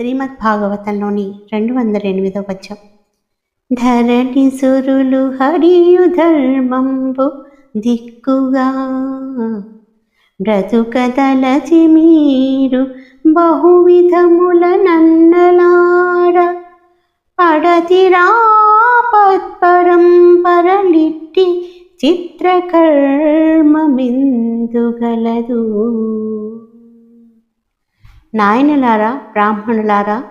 శ్రీమద్ భాగవతంలోని రెండు వందల ఎనిమిదో పద్యం. ధరణి సురులు హరియు ధర్మంబు దిక్కుగా. బ్రతుకదలచి మీరు బహువిధముల నన్నలార. పడతిరాపత్పరంపరలిట్టి చిత్రకర్మమిందుగలదు. నాయనలారా బ్రాహ్మణులారా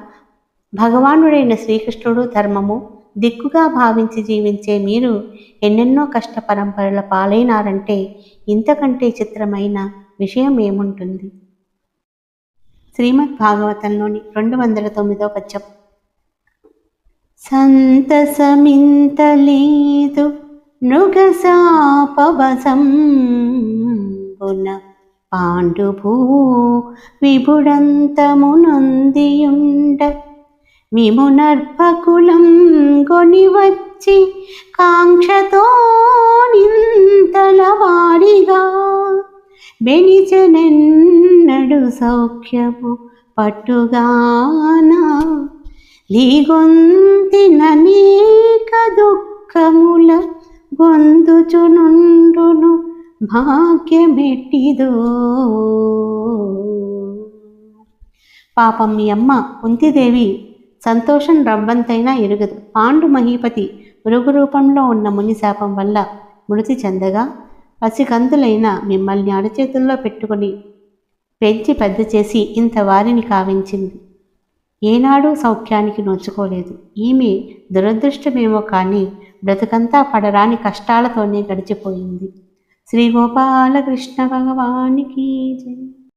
భగవానుడైన శ్రీకృష్ణుడు ధర్మము దిక్కుగా భావించి జీవించే మీరు ఎన్నెన్నో కష్ట పరంపరల పాలైనారంటే ఇంతకంటే చిత్రమైన విషయం ఏముంటుంది? శ్రీమద్ భాగవతంలోని రెండు వందల తొమ్మిదో పద్యం. సంతసమింతలేదు నృగసాపవసంబున పాండుభూ విభుడంతమునందియుండ. మిమునర్భకులం గొని వచ్చి కాంక్షతో నింతలవాడిగా బెనిచెనెన్నడు సౌఖ్యము పట్టుగానా. లీగొంతిననేక దుఃఖముల గొంతుచునుండును భాగ్యమెట్టిదో. పాపం మీ అమ్మ కుంతిదేవి సంతోషం రవ్వంతైనా ఎరుగదు. పాండు మహీపతి మృగు రూపంలో ఉన్న మునిశాపం వల్ల మృతి చెందగా పసికందులైన మిమ్మల్ని అరచేతుల్లో పెట్టుకొని పెంచి పెద్ద చేసి ఇంత వారిని కావించింది. ఏనాడూ సౌఖ్యానికి నోచుకోలేదు. ఈమె దురదృష్టమేమో కానీ బ్రతుకంతా పడరాని కష్టాలతోనే గడిచిపోయింది. శ్రీ గోపాలకృష్ణ భగవానికి జయ